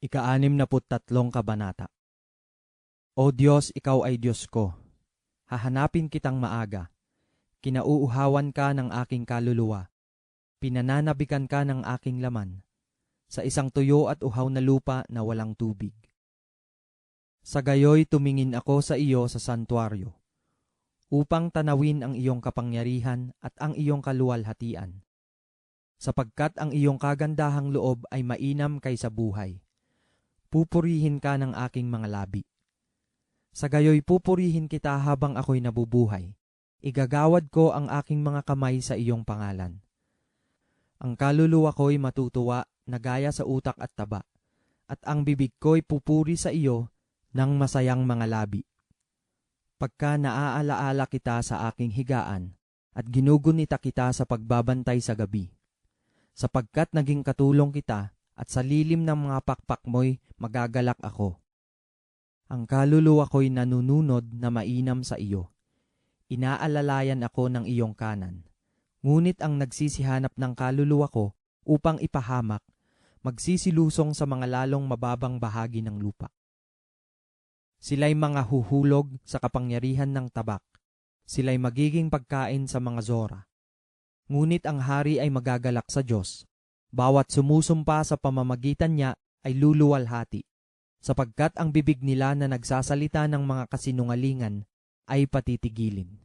Ikaanim na tatlong kabanata. O Diyos, Ikaw ay Diyos ko. Hahanapin kitang maaga. Kinauuhawan ka ng aking kaluluwa. Pinananabikan ka ng aking laman. Sa isang tuyo at uhaw na lupa na walang tubig. Sa gayoy tumingin ako sa iyo sa santuaryo, upang tanawin ang iyong kapangyarihan at ang iyong kaluwalhatian. Sapagkat ang iyong kagandahang loob ay mainam kaysa buhay pupurihin ka ng aking mga labi. Sa gayoy pupurihin kita habang ako'y nabubuhay. Igagawad ko ang aking mga kamay sa iyong pangalan. Ang kaluluwa ko'y matutuwa na gaya sa utak at taba, at ang bibig ko'y pupuri sa iyo ng masayang mga labi. Pagka naaalaala kita sa aking higaan, at ginugunita kita sa pagbabantay sa gabi. Sapagkat naging katulong kita at sa lilim ng mga pakpak mo'y magagalak ako. Ang kaluluwa ko'y nanununod na mainam sa iyo. Inaalalayan ako ng iyong kanan. Ngunit ang nagsisihanap ng kaluluwa ko upang ipahamak, magsisilusong sa mga lalong mababang bahagi ng lupa. Sila'y mga huhulog sa kapangyarihan ng tabak. Sila'y magiging pagkain sa mga zora. Ngunit ang hari ay magagalak sa Diyos bawat sumusumpa sa pamamagitan niya ay luluwalhati, sapagkat ang bibig nila na nagsasalita ng mga kasinungalingan ay patitigilin.